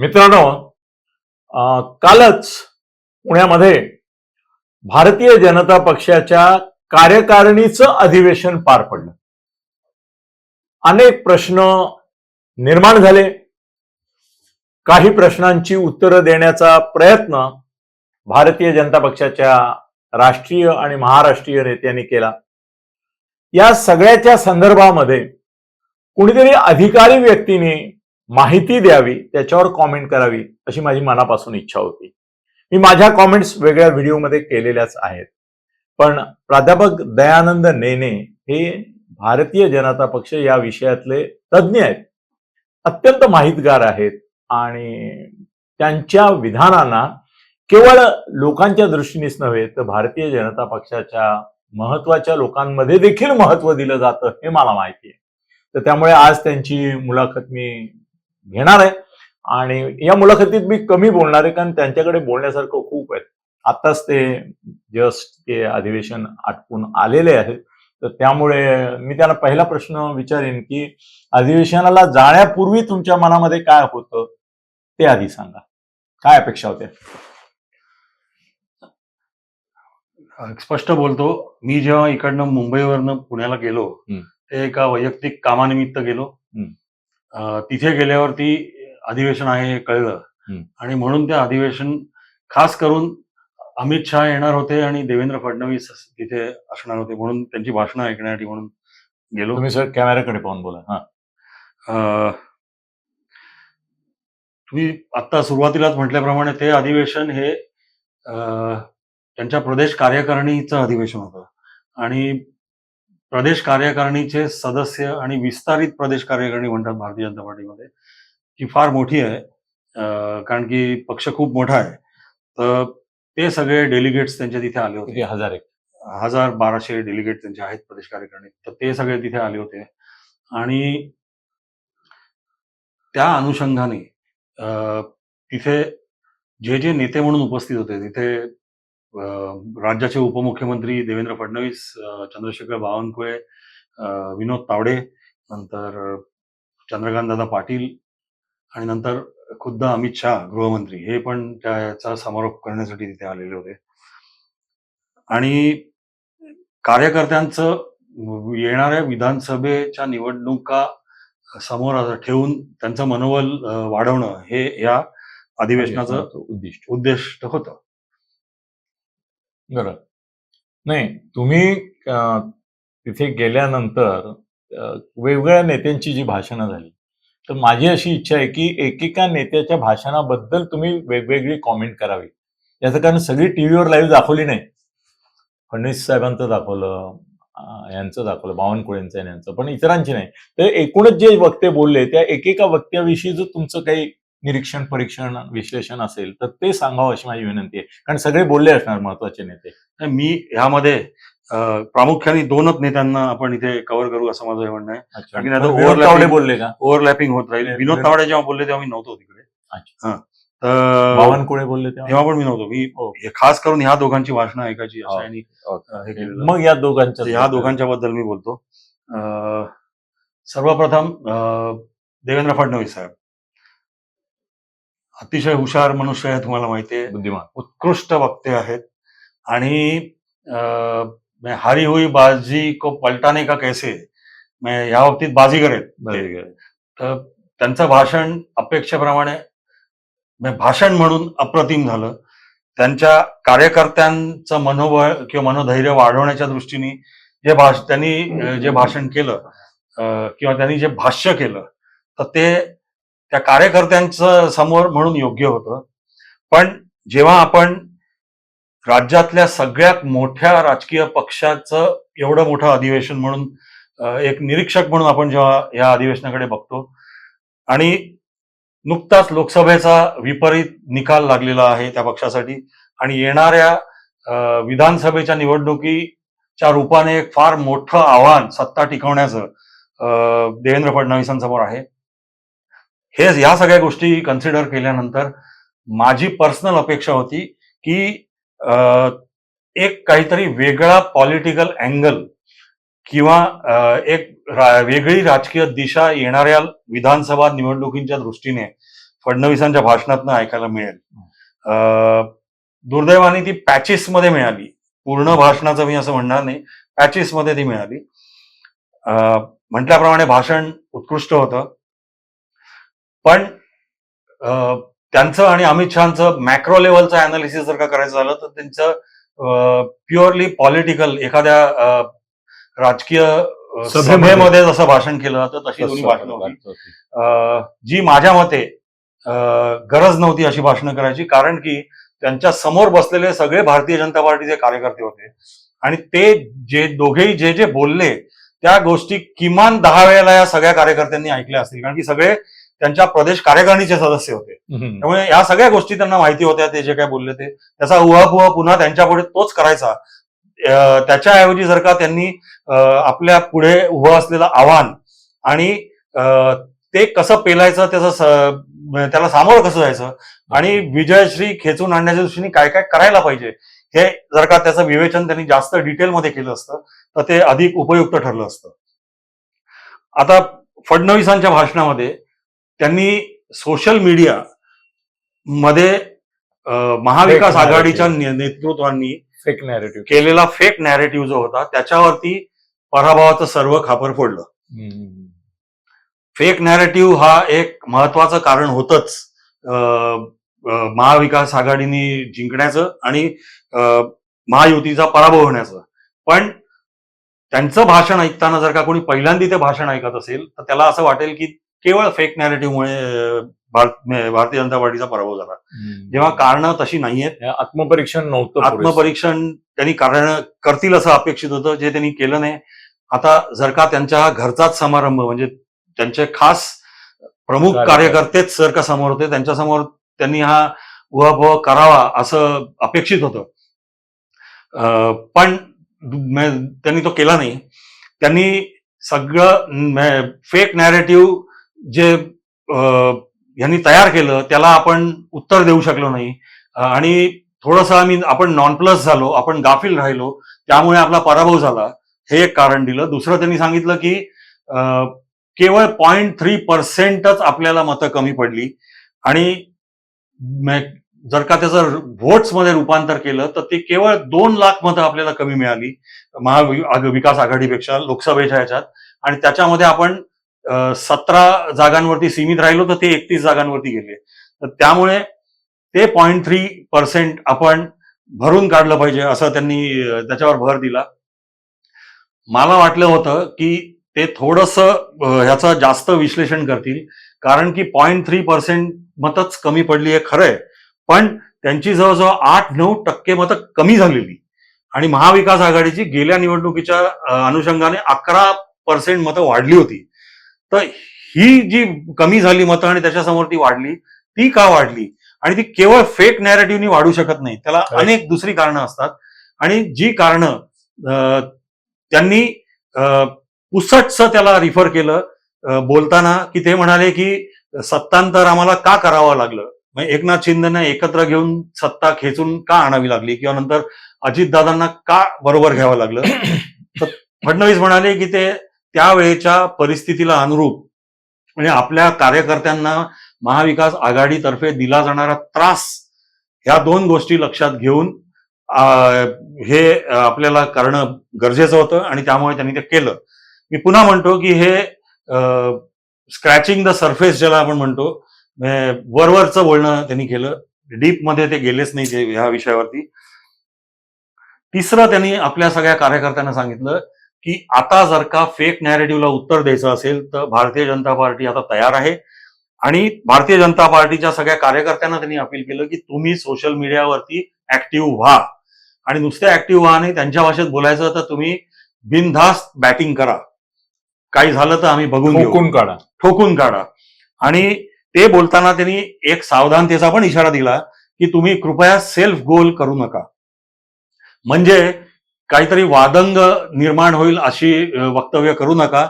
मित्रांनो अं, कालच पुण्यामध्ये भारतीय जनता पक्षाच्या कार्यकारिणीचं अधिवेशन पार पडलं. अनेक प्रश्न निर्माण झाले. काही प्रश्नांची उत्तरं देण्याचा प्रयत्न भारतीय जनता पक्षाच्या राष्ट्रीय आणि महाराष्ट्रीय नेत्यांनी केला. या सगळ्याच्या संदर्भामध्ये कुणीतरी अधिकारी व्यक्तीने माहिती द्यावी त्याच्यावर कॉमेंट करावी अशी माझी मनापासून इच्छा होती. मी माझ्या कॉमेंट्स वेगळ्या व्हिडिओमध्ये केलेल्याच आहेत. पण प्राध्यापक दयानंद नेने हे भारतीय जनता पक्ष या विषयातले तज्ज्ञ आहेत. अत्यंत माहितगार आहेत आणि त्यांच्या विधानांना केवळ लोकांच्या दृष्टीनेच नव्हे तर भारतीय जनता पक्षाच्या महत्त्वाच्या लोकांमध्ये देखील महत्त्व दिलं जातं हे मला माहिती आहे. तर त्यामुळे आज त्यांची मुलाखत मी घेणार आहे. आणि या मुलाखतीत मी कमी बोलणार आहे कारण त्यांच्याकडे बोलण्यासारखं खूप आहे. आत्ताच ते जस्ट ते अधिवेशन आटपून आलेले आहेत. तर त्यामुळे मी त्यांना पहिला प्रश्न विचारेन की अधिवेशनाला जाण्यापूर्वी तुमच्या मनामध्ये काय होतं ते आधी सांगा. काय अपेक्षा होत्या? स्पष्ट बोलतो मी जेव्हा इकडनं मुंबईवरनं पुण्याला गेलो. ते एका वैयक्तिक कामानिमित्त गेलो. तिथे गेल्यावरती अधिवेशन आहे हे कळलं. आणि म्हणून ते अधिवेशन खास करून अमित शहा येणार होते आणि देवेंद्र फडणवीस तिथे असणार होते म्हणून त्यांची भाषणं ऐकण्यासाठी म्हणून गेलो. तुम्ही सर कॅमेऱ्याकडे पाहून बोला. हा. अं, तुम्ही आता सुरुवातीलाच म्हटल्याप्रमाणे ते अधिवेशन हे अं, त्यांच्या प्रदेश कार्यकारिणीचं अधिवेशन होतं. आणि प्रदेश कार्यकारिणीचे सदस्य आणि विस्तारित प्रदेश कार्यकारिणी म्हणतात भारतीय जनता पार्टीमध्ये ती फार मोठी आहे. कारण की पक्ष खूप मोठा आहे. तर ते सगळे डेलिगेट्स त्यांच्या तिथे आले होते. हजार एक. हजार बाराशे डेलिगेट त्यांचे आहेत प्रदेश कार्यकारिणीत तर ते सगळे तिथे आले होते. आणि त्या अनुषंगाने तिथे जे जे नेते म्हणून उपस्थित होते तिथे राज्याचे उपमुख्यमंत्री देवेंद्र फडणवीस चंद्रशेखर बावनकुळे विनोद तावडे नंतर चंद्रकांतदादा पाटील आणि नंतर खुद्द अमित शहा गृहमंत्री. हे पण त्याचा समारोप करण्यासाठी तिथे आलेले होते. आणि कार्यकर्त्यांचं येणाऱ्या विधानसभेच्या निवडणुका समोर ठेवून त्यांचं मनोबल वाढवणं हे या अधिवेशनाचं उद्दिष्ट. उद्दिष्ट होतं. बरं. नाही तुम्ही तिथे गेल्यानंतर वेगवेगळ्या नेत्यांची जी भाषणं झाली तर माझी अशी इच्छा आहे की एकेका नेत्याच्या भाषणाबद्दल तुम्ही वेगवेगळी कॉमेंट करावी. याचं कारण सगळी टीव्हीवर लाईव्ह दाखवली नाही. फडणवीस साहेबांचं दाखवलं यांचं दाखवलं बावनकुळेंचं यांचं पण इतरांची नाही. तर एकूणच जे वक्ते बोलले त्या एकेका वक्त्याविषयी जर तुमचं काही निरीक्षण परीक्षण विश्लेषण असेल तर ते सांगावं अशी माझी विनंती आहे. कारण सगळे बोलले असणार महत्त्वाचे नेते. मी ह्यामध्ये प्रामुख्याने दोनच नेत्यांना आपण इथे कव्हर करू असं माझं हे म्हणणं आहे. तावडे बोलले का? ओव्हरलॅपिंग होत राहील. विनोद- तावडे जेव्हा बोलले तेव्हा मी नव्हतो तिकडे. हा. बावनकुळे बोलले तेव्हा? पण मी नव्हतो. मी हो. खास करून ह्या दोघांची भाषणं ऐकायची हो. हे. मग या दोघांच्या ह्या दोघांच्या बद्दल मी बोलतो. सर्वप्रथम देवेंद्र फडणवीस साहेब. अतिशय हुशार मनुष्य आहे तुम्हाला माहिती आहे. बुद्धिमान. उत्कृष्ट वक्ते आहेत. आणि हारी हुई बाजी को पलटाने का कैसे? मैं ह्या बाबतीत बाजीगर आहेत. तर त्यांचं भाषण अपेक्षेप्रमाणे भाषण म्हणून अप्रतिम झालं. त्यांच्या कार्यकर्त्यांचं मनोबळ किंवा मनोधैर्य वाढवण्याच्या दृष्टीने जे भाष त्यांनी जे भाषण केलं किंवा त्यांनी जे भाष्य केलं तर ते त्या कार्यकर्त्यांचं समोर म्हणून योग्य होतं. पण जेव्हा आपण राज्यातल्या सगळ्यात मोठ्या राजकीय पक्षाचं एवढं मोठं अधिवेशन म्हणून एक निरीक्षक म्हणून आपण जेव्हा या अधिवेशनाकडे बघतो आणि नुकताच लोकसभेचा विपरीत निकाल लागलेला आहे त्या पक्षासाठी आणि येणाऱ्या विधानसभेच्या निवडणुकीच्या रूपाने एक फार मोठं आव्हान सत्ता टिकवण्याचं देवेंद्र फडणवीसांसमोर आहे. हे या सगळ्या गोष्टी कन्सिडर केल्यानंतर माझी पर्सनल अपेक्षा होती की एक काहीतरी वेगळा पॉलिटिकल अँगल किंवा एक वेगळी राजकीय दिशा येणाऱ्या विधानसभा निवडणुकींच्या दृष्टीने फडणवीसांच्या भाषणातनं ऐकायला मिळेल. दुर्दैवाने ती पॅचेसमध्ये मिळाली. पूर्ण भाषणाचं मी असं म्हणणार नाही. पॅचेसमध्ये ती मिळाली. म्हटल्याप्रमाणे भाषण उत्कृष्ट होतं. पण त्यांचं आणि अमित शहाचं मॅक्रो लेवलचं अनालिसिस जर का करायचं झालं तर त्यांचं प्युअरली पॉलिटिकल एखाद्या राजकीय सभेमध्ये. जसं भाषण केलं जातं तशी दोन्ही भाषणं जी माझ्या मते गरज नव्हती अशी भाषणं करायची कारण की त्यांच्यासमोर बसलेले सगळे भारतीय जनता पार्टीचे कार्यकर्ते होते. आणि ते जे दोघेही जे जे बोलले त्या गोष्टी किमान दहा वेळेला या सगळ्या कार्यकर्त्यांनी ऐकल्या असतील. कारण की सगळे त्यांच्या प्रदेश कार्यकारिणीचे सदस्य होते. त्यामुळे या सगळ्या गोष्टी त्यांना माहिती होत्या ते जे काय बोलले ते. त्याचा उहापुहा पुन्हा त्यांच्यापुढे तोच करायचा. त्याच्याऐवजी जर का त्यांनी आपल्या पुढे उभं असलेलं आव्हान आणि ते कसं पेलायचं त्याचं त्याला सामोरं कसं जायचं आणि विजयश्री खेचून आणण्याच्या दृष्टीने काय काय करायला पाहिजे हे जर का त्याचं विवेचन त्यांनी जास्त डिटेलमध्ये केलं असतं तर ते अधिक उपयुक्त ठरलं असतं. आता फडणवीसांच्या भाषणामध्ये त्यांनी सोशल मीडिया मध्ये महाविकास आघाडीच्या नेतृत्वांनी फेक नॅरेटिव्ह केलेला फेक नॅरेटिव्ह जो होता त्याच्यावरती पराभवाचं सर्व खापर फोडलं. फेक नॅरेटिव्ह हा एक महत्वाचं कारण होतच. महाविकास आघाडीने जिंकण्याचं आणि महायुतीचा पराभव होण्याचं. पण त्यांचं भाषण ऐकताना जर का कोणी पहिल्यांदा ते भाषण ऐकत असेल तर त्याला असं वाटेल की केवळ फेक नॅरेटिव्हमुळे भारतीय जनता पार्टीचा पराभव झाला. जेव्हा कारणं तशी नाहीयेत आत्मपरीक्षण नव्हतं. आत्मपरीक्षण त्यांनी कारण करतील असं अपेक्षित होतं जे त्यांनी केलं नाही. आता जर का त्यांच्या घरचाच समारंभ म्हणजे त्यांचे खास प्रमुख कार्यकर्ते. कार्यकर्तेच जर का समोर होते त्यांच्यासमोर त्यांनी हा उहापोह करावा असं अपेक्षित होतं. पण त्यांनी तो केला नाही. त्यांनी सगळं फेक नॅरेटिव्ह जे यांनी तयार केलं त्याला आपण उत्तर देऊ शकलो नाही. आणि थोडंसं आम्ही आपण नॉन प्लस झालो आपण गाफील राहिलो त्यामुळे आपला पराभव झाला. हे एक कारण दिलं. दुसरं त्यांनी सांगितलं की केवळ पॉईंट थ्री पर्सेंटच आपल्याला मतं कमी पडली. आणि जर का त्याचं व्होट्समध्ये रूपांतर केलं तर ते केवळ दोन लाख मतं आपल्याला कमी मिळाली. महाविकास आघाडीपेक्षा लोकसभेच्या ह्याच्यात. आणि त्याच्यामध्ये आपण सतरा जागांवरती सीमित राहिलो तर ते एकतीस जागांवरती गेले. तर त्यामुळे ते पॉईंट थ्री पर्सेंट आपण भरून काढलं पाहिजे असं त्यांनी त्याच्यावर भर दिला. मला वाटलं होतं की ते थोडस ह्याचं जास्त विश्लेषण करतील. कारण की पॉईंट थ्री पर्सेंट मतच कमी पडली आहे खरंय. पण त्यांची जवळजवळ आठ नऊ टक्के मतं कमी झालेली. आणि महाविकास आघाडीची गेल्या निवडणुकीच्या अनुषंगाने अकरा पर्सेंट मतं वाढली होती. तर ही जी कमी झाली मतं आणि त्याच्यासमोर ती वाढली ती का वाढली? आणि ती केवळ फेक नॅरेटिव्हनी वाढू शकत नाही. त्याला. अनेक दुसरी कारणं असतात. आणि जी कारणं त्यांनी अं, पुसटचं त्याला रिफर केलं बोलताना की ते म्हणाले की सत्तांतर आम्हाला का करावं लागलं? म्हणजे एकनाथ शिंदेना एकत्र घेऊन सत्ता खेचून का आणावी लागली? किंवा नंतर अजितदादांना का बरोबर घ्यावं लागलं? तर फडणवीस म्हणाले की ते त्यावेळेच्या परिस्थितीला अनुरूप म्हणजे आपल्या कार्यकर्त्यांना महाविकास आघाडीतर्फे दिला जाणारा त्रास ह्या दोन गोष्टी लक्षात घेऊन हे आपल्याला करणं गरजेचं होतं आणि त्यामुळे त्यांनी ते केलं. मी पुन्हा म्हणतो की हे स्क्रॅचिंग द सरफेस ज्याला आपण म्हणतो वरवरचं बोलणं त्यांनी केलं. डीपमध्ये ते गेलेच नाही ते ह्या विषयावरती. तिसरं त्यांनी आपल्या सगळ्या कार्यकर्त्यांना सांगितलं की आता जर का फेक नॅरेटिव्हला उत्तर द्यायचं असेल तर भारतीय जनता पार्टी आता तयार आहे. आणि भारतीय जनता पार्टीच्या सगळ्या कार्यकर्त्यांना त्यांनी अपील केलं की तुम्ही सोशल मीडियावरती ऍक्टिव्ह व्हा. आणि नुसते ऍक्टिव्ह व्हा नाही त्यांच्या भाषेत बोलायचं तर तुम्ही बिनधास्त बॅटिंग करा. काही झालं तर आम्ही बघून ठोकून काढा. ठोकून काढा. आणि ते बोलताना त्यांनी एक सावधानतेचा पण इशारा दिला की तुम्ही कृपया सेल्फ गोल करू नका. म्हणजे काहीतरी वादंग निर्माण होईल अशी वक्तव्य करू नका.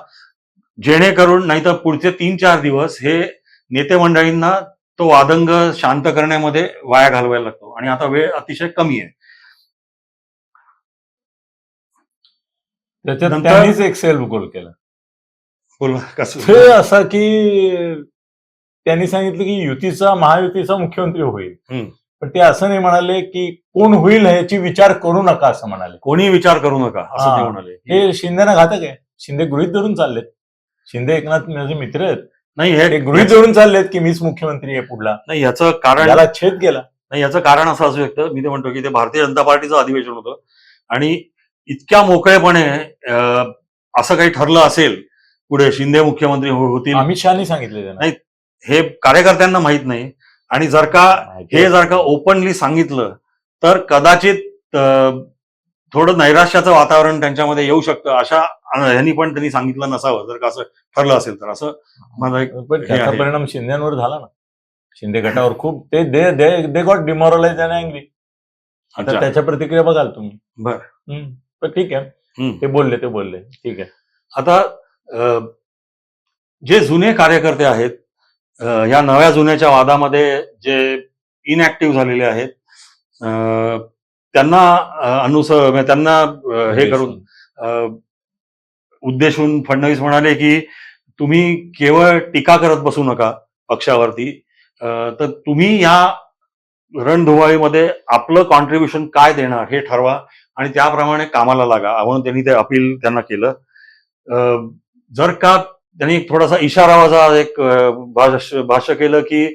जेणेकरून नाहीतर पुढचे तीन चार दिवस हे नेते मंडळींना तो वादंग शांत करण्यामध्ये वाया घालवायला लागतो. आणि आता वेळ अतिशय कमी आहे. त्याच्यात नंतर- त्यांनीच एक सेल्फ गोल केला. बोला कसं? ते असं की त्यांनी सांगितलं की युतीचा महायुतीचा मुख्यमंत्री होईल. पण ते असं नाही म्हणाले की कोण होईल ह्याची विचार करू नका असं म्हणाले. कोणी विचार करू नका असं. ते म्हणाले. हे शिंदेना घातक आहे. शिंदे गृहित धरून चाललेत. शिंदे एकनाथ माझे मित्र आहेत. नाही हे गृहित धरून चाललेत की मीच मुख्यमंत्री आहे पुढला. नाही याचं कारण याला छेद गेला. नाही याचं कारण असं असू शकतं. मी ते म्हणतो की ते भारतीय जनता पार्टीचं अधिवेशन होतं. आणि इतक्या मोकळेपणे असं काही ठरलं असेल पुढे शिंदे मुख्यमंत्री हो- होतील. अमित शहानी सांगितले नाही, हे कार्यकर्त्यांना माहीत नाही. आणि जर का हे जर का ओपनली सांगितलं तर कदाचित थोडं नैराश्याचं वातावरण त्यांच्यामध्ये येऊ शकतं. अशा ह्यांनी पण त्यांनी सांगितलं नसावं. जर का असं ठरलं असेल तर असं माझा एक त्याचा. परिणाम शिंदेवर झाला ना. शिंदे गटावर खूप ते दे दे दे गॉट डिमॉरलाइज आणि अँग्री आता अच्छा. त्याच्या प्रतिक्रिया बघाल तुम्ही. बर. पण ठीक आहे. ते बोलले ते बोलले. ठीक आहे. आता जे जुने कार्यकर्ते आहेत या नव्या जुन्याच्या वादामध्ये जे इनॅक्टिव्ह झालेले आहेत त्यांना अनुस म्हणजे त्यांना हे करून उद्देशून फडणवीस म्हणाले की तुम्ही केवळ टीका करत बसू नका पक्षावरती तर तुम्ही या रणधुमाळीमध्ये आपलं कॉन्ट्रीब्युशन काय देणार हे ठरवा आणि त्याप्रमाणे कामाला लागा. म्हणून त्यांनी ते अपील त्यांना केलं. जर का त्यांनी एक थोडासा इशारावाचा एक अं, भाष्य केलं की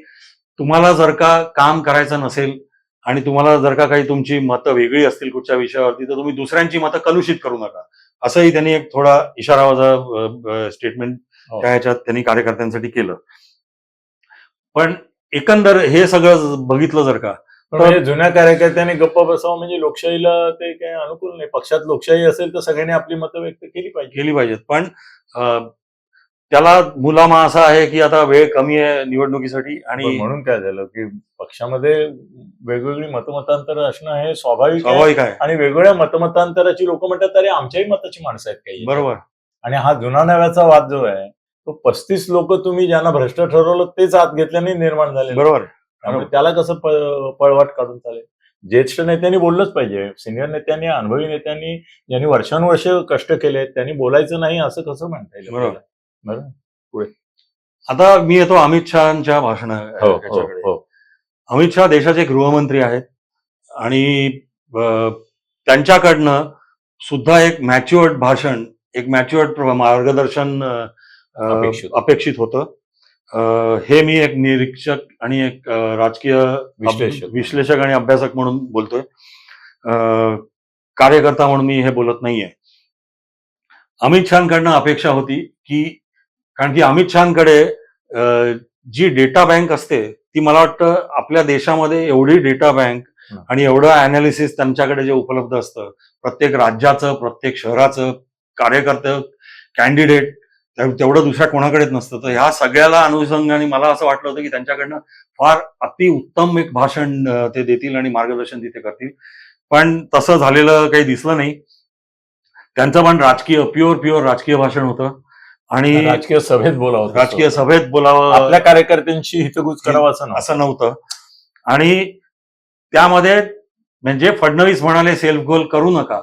तुम्हाला जर का काम करायचं नसेल आणि तुम्हाला जर का काही तुमची मतं वेगळी असतील कुठच्या विषयावरती तर तुम्ही दुसऱ्यांची मतं कलुषित करू नका. असंही त्यांनी एक थोडा इशारावाचा स्टेटमेंट हो. त्या ह्याच्यात त्यांनी कार्यकर्त्यांसाठी केलं. पण एकंदर हे सगळं बघितलं जर का म्हणजे जुन्या कार्यकर्त्यांनी गप्प बसावं म्हणजे लोकशाहीला ते काही अनुकूल नाही. पक्षात लोकशाही असेल तर सगळ्यांनी आपली मतं व्यक्त केली पाहिजे. केली पाहिजेत. पण त्याला मुलामा असा आहे की आता वेळ कमी आहे निवडणुकीसाठी आणि म्हणून काय झालं की पक्षामध्ये वेगवेगळी मतमतांतर असणं हे स्वाभाविक स्वाभाविक आहे. आणि वेगवेगळ्या मतमतांतराची लोक म्हणतात अरे आमच्याही मताची माणसं आहेत काही. बरोबर. आणि हा जुना नव्याचा वाद जो आहे तो पस्तीस लोक तुम्ही ज्यांना भ्रष्ट ठरवलं तेच आत घेतल्याने निर्माण झाले बरोबर. त्याला कसं पळवाट काढून चालेल? ज्येष्ठ नेत्यांनी बोललंच पाहिजे. सिनियर नेत्यांनी अनुभवी नेत्यांनी ज्यांनी वर्षानुवर्ष कष्ट केले त्यांनी बोलायचं नाही असं कसं म्हणता येईल आता मी येतो अमित शहाच्या भाषण हो हो हो. अमित शहा देशाचे गृहमंत्री आहेत आणि त्यांच्याकडनं सुद्धा एक मॅच्युअर्ड भाषण एक मॅच्युअर्ड मार्गदर्शन अपेक्षित. होतं. हे मी एक निरीक्षक आणि एक राजकीय विश्लेषक. विश्लेषक आणि अभ्यासक म्हणून बोलतोय. कार्यकर्ता म्हणून मी हे बोलत नाहीये. अमित शहाकडनं अपेक्षा होती की कारण की अमित शहाकडे जी डेटा बँक असते ती मला वाटतं आपल्या देशामध्ये एवढी डेटा बँक. आणि एवढं अनालिसिस त्यांच्याकडे जे उपलब्ध असतं प्रत्येक राज्याचं प्रत्येक शहराचं कार्यकर्ते कॅन्डिडेट तेवढं दुसऱ्या कोणाकडेच नसतं. तर ह्या सगळ्याला अनुषंगाने मला असं वाटलं होतं की त्यांच्याकडनं फार अति उत्तम एक भाषण ते देतील आणि मार्गदर्शन तिथे करतील. पण तसं झालेलं काही दिसलं नाही. त्यांचं पण राजकीय प्युअर प्युअर राजकीय भाषण होतं. आणि राजकीय सभेत बोलावं. राजकीय सभेत बोलावं. आपल्या कार्यकर्त्यांशी हितगुज करावं असं नव्हतं. असं नव्हतं. आणि त्यामध्ये म्हणजे फडणवीस म्हणाले सेल्फ गोल करू नका.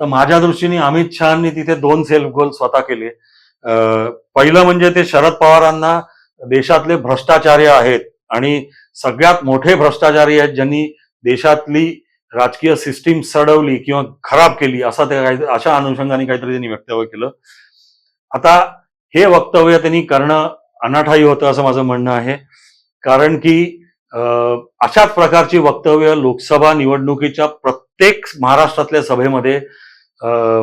तर माझ्या दृष्टीने अमित शहानी तिथे दोन सेल्फ गोल स्वतः केले. पहिलं म्हणजे ते शरद पवारांना देशातले भ्रष्टाचारी आहेत आणि सगळ्यात मोठे भ्रष्टाचारी आहेत ज्यांनी देशातली राजकीय सिस्टीम सडवली किंवा खराब केली असं ते काही अशा अनुषंगाने काहीतरी त्यांनी वक्तव्य केलं. आता हे वक्तव्य त्यांनी करणं अनाठाई होतं असं माझं म्हणणं आहे. कारण की अशाच प्रकारची वक्तव्य लोकसभा निवडणुकीच्या प्रत्येक महाराष्ट्रातल्या सभेमध्ये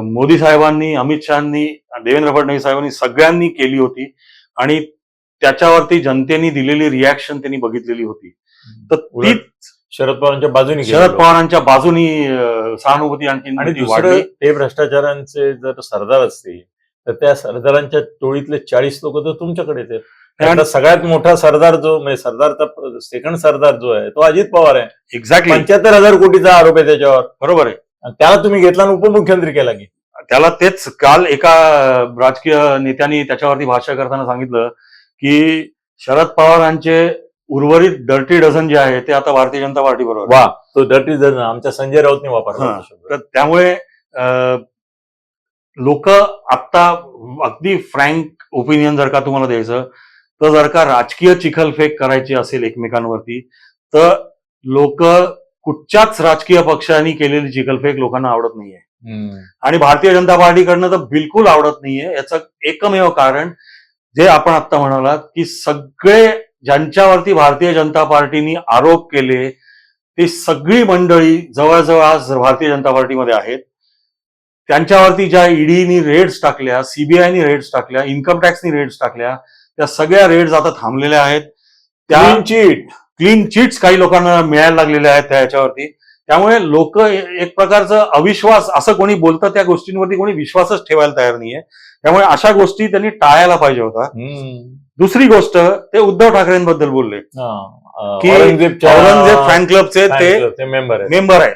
मोदी साहेबांनी अमित शहानी देवेंद्र फडणवीस साहेबांनी सगळ्यांनी केली होती आणि त्याच्यावरती जनतेने दिलेली रिॲक्शन त्यांनी बघितलेली होती. तर उलट ती शरद पवारांच्या बाजूने शरद. पवारांच्या बाजूनी सहानुभूती आणखी ते भ्रष्टाचारांचे जर सरदार असतील तर त्या सरदारांच्या टोळीतले चाळीस लोक तर तुमच्याकडेच आहेत त्यातला सगळ्यात मोठा सरदार जो म्हणजे सरदारचा सेकंड सरदार जो आहे तो अजित पवार आहे. एक्झॅक्टली पंच्याहत्तर हजार कोटीचा आरोप आहे त्याच्यावर. बरोबर आहे. आणि त्याला तुम्ही घेतला आणि उपमुख्यमंत्री केला की. त्याला तेच काल एका राजकीय नेत्यांनी त्याच्यावरती भाष्य करताना सांगितलं की शरद पवारांचे उर्वरित डर्टी डझन जे आहे ते आता भारतीय जनता पार्टी बरोबर वा तो डर्टी जण आमच्या संजय राऊतने वापरला त्यामुळे लोक आत्ता अगदी फ्रँक ओपिनियन जर का तुम्हाला द्यायचं तर जर का राजकीय चिखलफेक करायची असेल एकमेकांवरती तर लोक कुठच्याच राजकीय पक्षांनी केलेली चिखलफेक लोकांना आवडत नाहीये. आणि भारतीय जनता पार्टीकडनं तर बिलकुल आवडत नाहीये. याचं एकमेव कारण जे आपण आता म्हणालात की सगळे ज्यांच्यावरती भारतीय जनता पार्टीनी आरोप केले ती सगळी मंडळी जवळजवळ आज भारतीय जनता पार्टीमध्ये आहेत. त्यांच्यावरती ज्या ईडीनी रेड्स टाकल्या सीबीआयनी रेड्स टाकल्या इन्कम टॅक्सनी रेड्स टाकल्या त्या सगळ्या रेड्स आता थांबलेल्या आहेत. त्या cheat. क्लीन चिट्स काही लोकांना मिळायला लागलेल्या आहेत त्या याच्यावरती. त्यामुळे लोक एक प्रकारचं अविश्वास असं कोणी बोलतं त्या गोष्टींवरती कोणी विश्वासच ठेवायला तयार नाहीये. त्यामुळे अशा गोष्टी त्यांनी टाळायला पाहिजे होता. दुसरी गोष्ट ते उद्धव ठाकरेंबद्दल बोलले. की औरंगजेब फॅन क्लबचे ते मेंबर आहेत.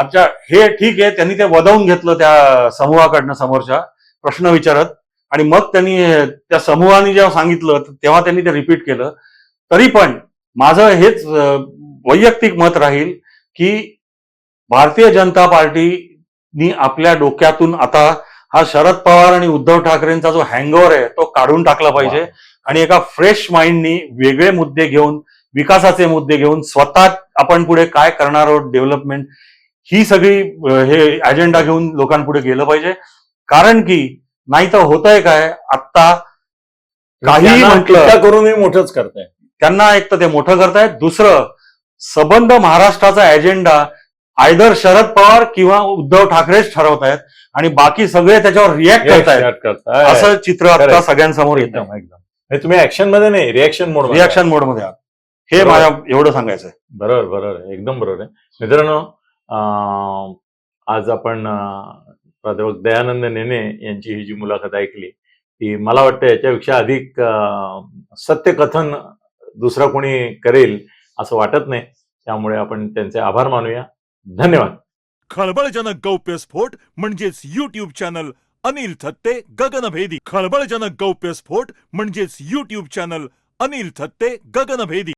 अच्छा हे ठीक आहे त्यांनी ते वदवून घेतलं त्या समूहाकडनं समोरच्या प्रश्न विचारत. आणि मग त्यांनी त्या समूहाने जेव्हा सांगितलं तेव्हा त्यांनी ते रिपीट केलं. तरी पण माझं हेच वैयक्तिक मत राहील की भारतीय जनता पार्टीनी आपल्या डोक्यातून आता हा शरद पवार आणि उद्धव ठाकरेंचा जो हँगओव्हर आहे तो काढून टाकला पाहिजे. आणि एका फ्रेश माइंडनी वेगळे मुद्दे घेऊन विकासाचे मुद्दे घेऊन स्वतः आपण पुढे काय करणार आहोत डेव्हलपमेंट ही सगळी हे अजेंडा घेऊन लोकांपुढे गेलं पाहिजे कारण की नाही तर होतंय काय आत्ता काही म्हटलं टीका करूनही मोठंच करताय त्यांना एक तर ते मोठं करतायत दुसरं सबंध महाराष्ट्राचा अजेंडा आयदर शरद पवार किंवा उद्धव ठाकरेच ठरवतायत आणि बाकी सगळे त्याच्यावर रिॲक्ट करतायत. असं चित्र आता. सगळ्यांसमोर येतं एकदम हे तुम्ही ऍक्शनमध्ये नाही रिॲक्शन मोड रिॲक्शन मोडमध्ये आहात हे. माझ्या एवढं सांगायचं आहे. बरोबर बरोबर आहे. एकदम बरोबर आहे मित्रांनो आज आपण प्राध्यापक दयानंद नेने यांची ही जी मुलाखत ऐकली ती मला वाटतं याच्यापेक्षा अधिक सत्यकथन दुसरा कोणी करेल असं वाटत नाही. त्यामुळे आपण त्यांचे आभार मानूया. धन्यवाद. खळबळजनक गौप्यस्फोट म्हणजेच युट्यूब चॅनल अनिल थत्ते गगनभेदी. खळबळजनक गौप्यस्फोट म्हणजेच युट्यूब चॅनल अनिल थत्ते गगनभेदी.